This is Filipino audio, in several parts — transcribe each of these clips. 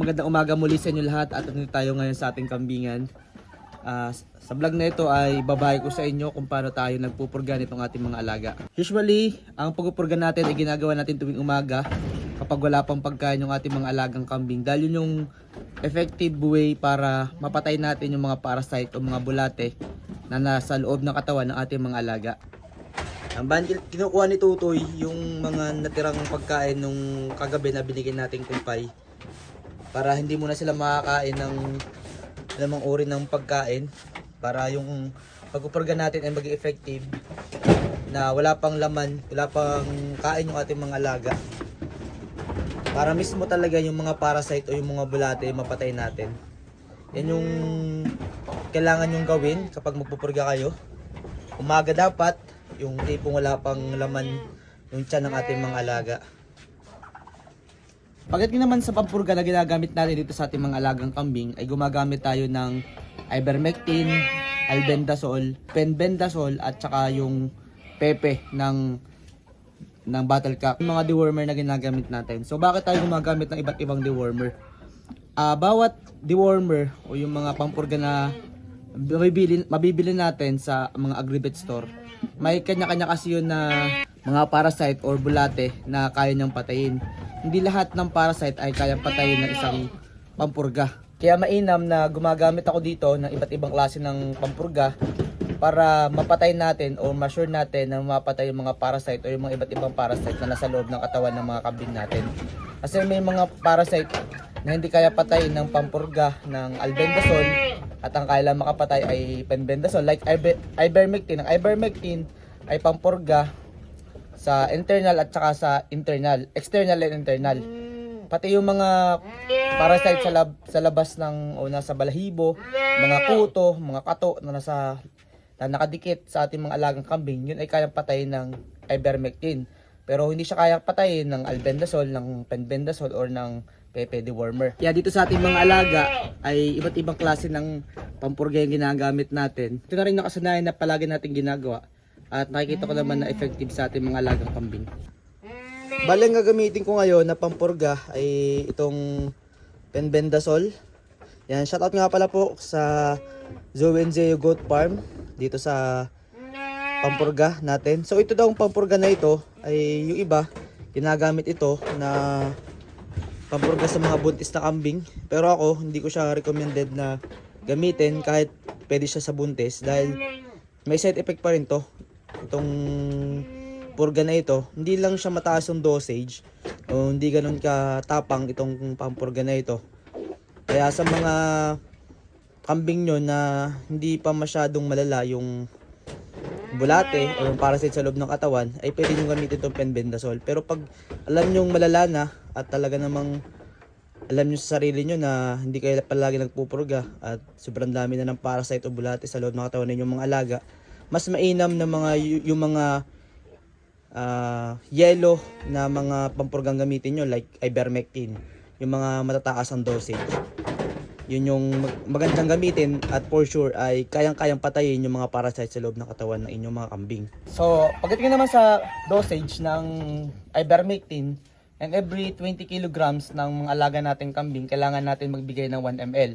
magandang umaga muli sa inyo lahat at nandito tayo ngayon sa ating kambingan. Ah, sa vlog na ito ay babae ko sa inyo kung paano tayo nagpupurga nitong ating mga alaga. Usually, ang pagpupurga natin ay ginagawa natin tuwing umaga kapag wala pang pagkain yung ating mga alagang kambing. Dahil yun yung effective way para mapatay natin yung mga parasite o mga bulate na nasa loob ng katawan ng ating mga alaga. Ang bandil, kinukuha ni Tutoy yung mga natirang pagkain nung kagabi na binigyan nating kumpay para hindi muna sila makakain ng namang uri ng pagkain para yung pagpupurga natin ay maging effective na wala pang laman, wala pang kain yung ating mga alaga. Para mismo talaga yung mga parasite o yung mga bulate mapatay natin. Yan yung kailangan yung gawin kapag magpupurga kayo. Umaga dapat, yung tipong wala pang laman yung tiyan ng ating mga alaga. Pagdating naman sa pampurga na ginagamit natin dito sa ating mga alagang kambing ay gumagamit tayo ng ivermectin, albendazole, penbendazole at saka yung pepe ng ng battle cap, yung mga dewormer na ginagamit natin. So bakit tayo gumagamit ng iba't ibang dewormer? Ah, bawat dewormer o yung mga pampurga na mabibili, mabibili natin sa mga agribet store, may kanya-kanya kasi yun na mga parasite or bulate na kaya niyang patayin. Hindi lahat ng parasite ay kayang patayin ng isang pampurga. Kaya mainam na gumagamit ako dito ng iba't ibang klase ng pampurga para mapatay natin o ma-sure natin na mapatay yung mga parasite o yung mga iba't ibang parasite na nasa loob ng katawan ng mga kambing natin. Kasi may mga parasite na hindi kaya patayin ng pampurga ng albendazole at ang kaya lang makapatay ay penbendazole like iber- ivermectin. Ang ivermectin ay pampurga sa internal at saka sa internal, external and internal. Pati yung mga parasite sa, lab, sa labas ng o nasa balahibo, mga kuto, mga kato na nasa na nakadikit sa ating mga alagang kambing, yun ay kayang patayin ng ivermectin. Pero hindi siya kayang patayin ng albendazole, ng penbendazole or ng pepe dewormer. Kaya dito sa ating mga alaga ay iba't ibang klase ng pampurga yung ginagamit natin. Ito na rin nakasanayan na palagi natin ginagawa at nakikita ko naman na effective sa ating mga alagang kambing. Bale, ang gagamitin ko ngayon na pampurga ay itong penbendazole. Yan, shoutout nga pala po sa Zoe Goat Farm dito sa pampurga natin. So ito daw ang pampurga na ito ay yung iba ginagamit ito na pampurga sa mga buntis na kambing. Pero ako hindi ko siya recommended na gamitin kahit pwede siya sa buntis dahil may side effect pa rin to. Itong purga na ito, hindi lang siya mataas yung dosage o hindi ganun katapang itong pampurga na ito. Kaya sa mga kambing nyo na hindi pa masyadong malala yung bulate o yung parasite sa loob ng katawan, ay pwede nyo gamitin itong penbendazole. Pero pag alam nyo malala na at talaga namang alam nyo sa sarili nyo na hindi kayo palagi nagpupurga at sobrang dami na ng parasite o bulate sa loob ng katawan ninyong mga alaga, mas mainam na mga yung mga ah, yellow na mga pampurgang gamitin nyo like ivermectin, yung mga matataas ang dosage. Yun yung mag- magandang gamitin at for sure ay kayang-kayang patayin yung mga parasite sa loob ng katawan ng inyong mga kambing. So, pagdating naman sa dosage ng ivermectin, and every 20 kilograms ng mga alaga nating kambing, kailangan natin magbigay ng 1 ml.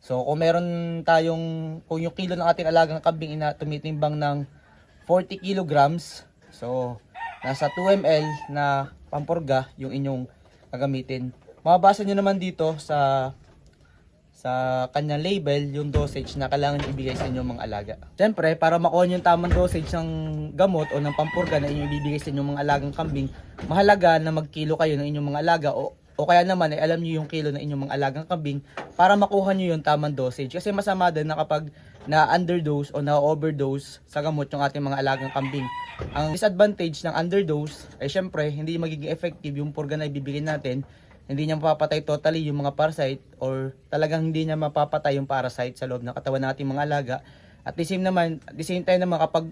So, kung meron tayong, kung yung kilo ng ating alagang kambing ina tumitimbang ng 40 kilograms, so, nasa 2 ml na pampurga yung inyong gagamitin. Mababasa nyo naman dito sa sa kanyang label yung dosage na kailangan ibigay sa inyong mga alaga. Siyempre, para makuha yung tamang dosage ng gamot o ng pampurga na inyong ibibigay sa inyong mga alagang kambing, mahalaga na magkilo kayo ng inyong mga alaga o o kaya naman ay alam niyo yung kilo ng inyong mga alagang kambing para makuha niyo yung tamang dosage. Kasi masama din na kapag na-underdose o na-overdose sa gamot yung ating mga alagang kambing. Ang disadvantage ng underdose ay syempre hindi magiging effective yung purga na ibibigay natin hindi niya mapapatay totally yung mga parasite or talagang hindi niya mapapatay yung parasite sa loob ng katawan ng ating mga alaga. At the same naman, at the same time naman kapag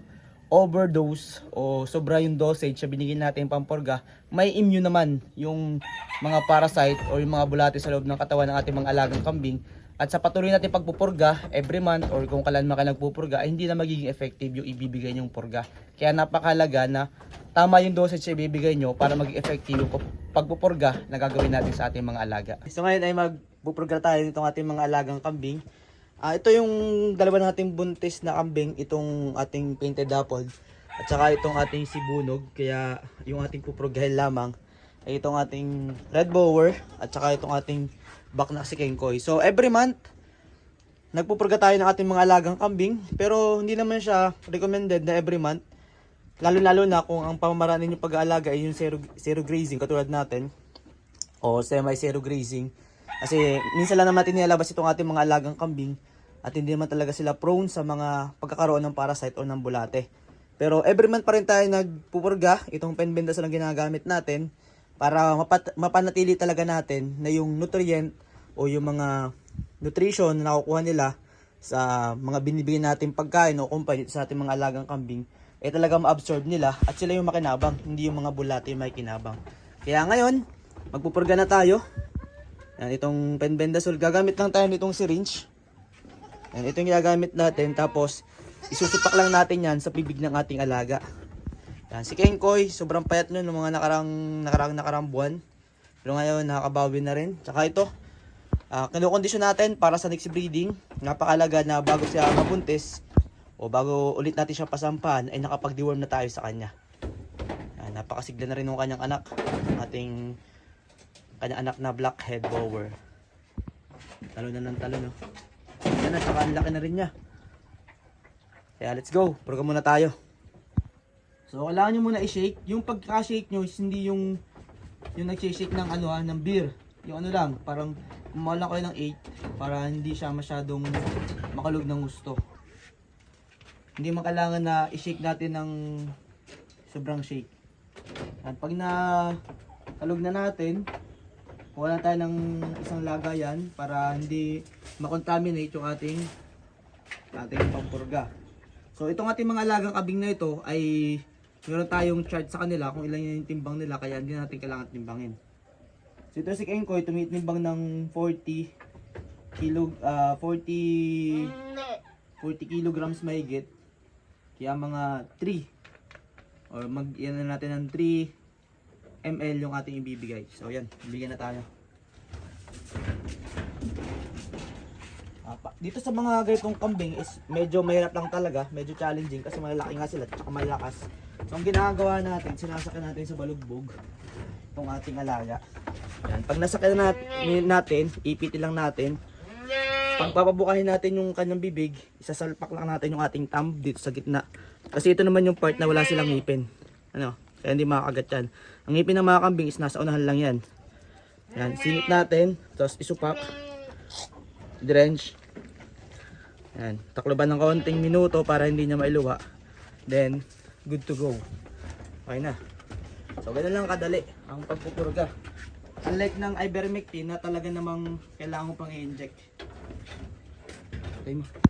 overdose o sobra yung dosage sa binigyan natin pampurga, may immune naman yung mga parasite o yung mga bulate sa loob ng katawan ng ating mga alagang kambing. At sa patuloy natin pagpupurga every month or kung kailan man ka nagpupurga ay hindi na magiging effective yung ibibigay nyong purga. Kaya napakalaga na tama yung dosage na ibibigay nyo para maging effective yung pagpupurga na gagawin natin sa ating mga alaga. So ngayon ay mag Pupurga tayo nitong ating mga alagang kambing. Ah, ito yung dalawa nating buntis na kambing, itong ating painted dappled at saka itong ating sibunog. Kaya yung ating pupurgahin lamang ay itong ating red bower at saka itong ating back na si Kenkoy. So every month, nagpupurga tayo ng ating mga alagang kambing pero hindi naman siya recommended na every month. Lalo-lalo na kung ang pamamaraan ninyong pag-aalaga ay yung zero, zero grazing katulad natin o semi-zero grazing. Kasi minsan lang naman natin nilalabas itong ating mga alagang kambing at hindi naman talaga sila prone sa mga pagkakaroon ng parasite o ng bulate. Pero every month pa rin tayo nagpupurga, itong penbendas lang ginagamit natin para mapat- mapanatili talaga natin na yung nutrient o yung mga nutrition na nakukuha nila sa mga binibigyan natin pagkain o kumpay sa ating mga alagang kambing eh talaga ma-absorb nila at sila yung makinabang, hindi yung mga bulate yung may kinabang. Kaya ngayon, magpupurga na tayo. Yan, itong penbendazole, gagamit lang tayo nitong syringe. Yan, ito yung gagamit natin, tapos isusupak lang natin yan sa bibig ng ating alaga. Yan, si Kenkoy, sobrang payat nun ng mga nakarang, nakarang, nakarang buwan. Pero ngayon, nakakabawi na rin. Tsaka ito, uh, kinukondisyon natin para sa next breeding. Napakalaga na bago siya mabuntis, o bago ulit natin siya pasampahan, ay nakapag-deworm na tayo sa kanya. Yan, napakasigla na rin ng kanyang anak. Ating kanyang anak na blackhead bower. Talo na ng talo, no? Yan na, tsaka ang laki na rin niya. Kaya let's go, program muna tayo. So, kailangan nyo muna i-shake. Yung pagka-shake nyo is hindi yung yung nag-shake ng ano ha, ng beer. Yung ano lang, parang kumuha lang kayo ng 8 para hindi siya masyadong makalog ng gusto. Hindi man kailangan na i-shake natin ng sobrang shake. At pag na kalog na natin, kuha na tayo ng isang lagayan para hindi makontaminate yung ating ating pampurga. So itong ating mga alagang kabing na ito ay meron tayong chart sa kanila kung ilan yung timbang nila kaya hindi natin kailangan timbangin. So ito si Kenkoy tumitimbang ng 40 kilo ah 40 40 kilograms mahigit. Kaya mga 3 or mag yan na natin ng 3 ml yung ating ibibigay. So yan, bibigyan na tayo. Dito sa mga ganitong kambing is medyo mahirap lang talaga, medyo challenging kasi malalaki nga sila at malakas. So ang ginagawa natin, sinasakyan natin sa balugbog itong ating alaga. Yan, pag nasakyan natin, natin ipitin lang natin. Pag papabukahin natin yung kanyang bibig, isasalpak lang natin yung ating thumb dito sa gitna. Kasi ito naman yung part na wala silang ngipin. Ano? Kaya hindi makakagat yan. Ang ngipin ng mga kambing is nasa unahan lang yan. Yan, singit natin, tapos isupak. Drench. Yan, takloban ng kaunting minuto para hindi niya mailuwa. Then, good to go. Okay na. So, ganun lang kadali ang pagpupurga. Unlike ng ivermectin na talaga namang kailangan mo pang i-inject. Okay mo.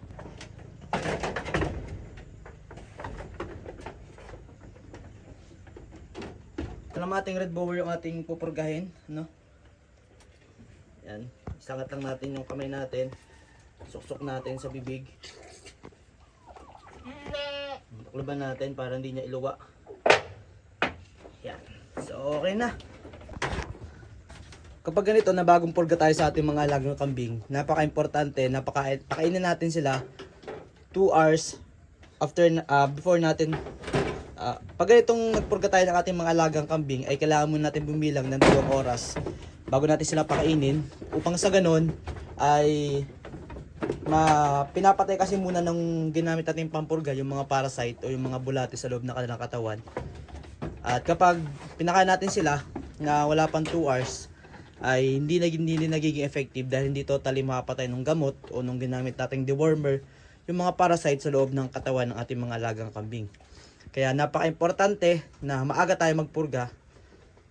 Ating red bower yung ating pupurgahin. No? Yan. Isangat lang natin yung kamay natin. Suksok natin sa bibig. Takloban natin para hindi niya iluwa. Yan. So, okay na. Kapag ganito na bagong purga tayo sa ating mga alagang kambing, napaka-importante, napaka pakainin natin sila 2 hours after uh, before natin uh, pag ganitong nagpurga tayo ng ating mga alagang kambing ay kailangan muna natin bumilang ng 2 oras bago natin sila pakainin upang sa ganun ay ma pinapatay kasi muna ng ginamit nating pampurga yung mga parasite o yung mga bulate sa loob ng kanilang katawan. At kapag pinakain natin sila na wala pang 2 hours ay hindi naging hindi nagiging effective dahil hindi totally mapatay ng gamot o nung ginamit nating dewormer yung mga parasite sa loob ng katawan ng ating mga alagang kambing. Kaya napaka-importante na maaga tayo magpurga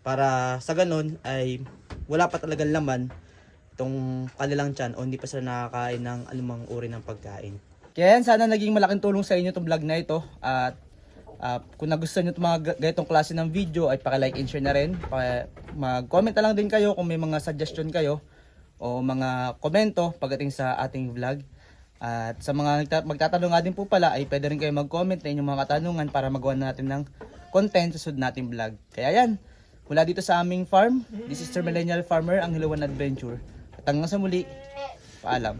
para sa ganun ay wala pa talagang laman itong kanilang tiyan o hindi pa sila nakakain ng anumang uri ng pagkain. Kaya yan, sana naging malaking tulong sa inyo itong vlog na ito. At ah, kung nagustuhan nyo itong mga ga- ganitong klase ng video ay paki-like and share na rin. Mag-comment na lang din kayo kung may mga suggestion kayo o mga komento pagdating sa ating vlog. At sa mga magtatanong nga din po pala ay pwede rin kayo mag-comment na inyong mga katanungan para magawa natin ng content sa sunod nating vlog. Kaya yan, mula dito sa aming farm, this is Sir Millennial Farmer, ang Hilawan Adventure. At hanggang sa muli, paalam.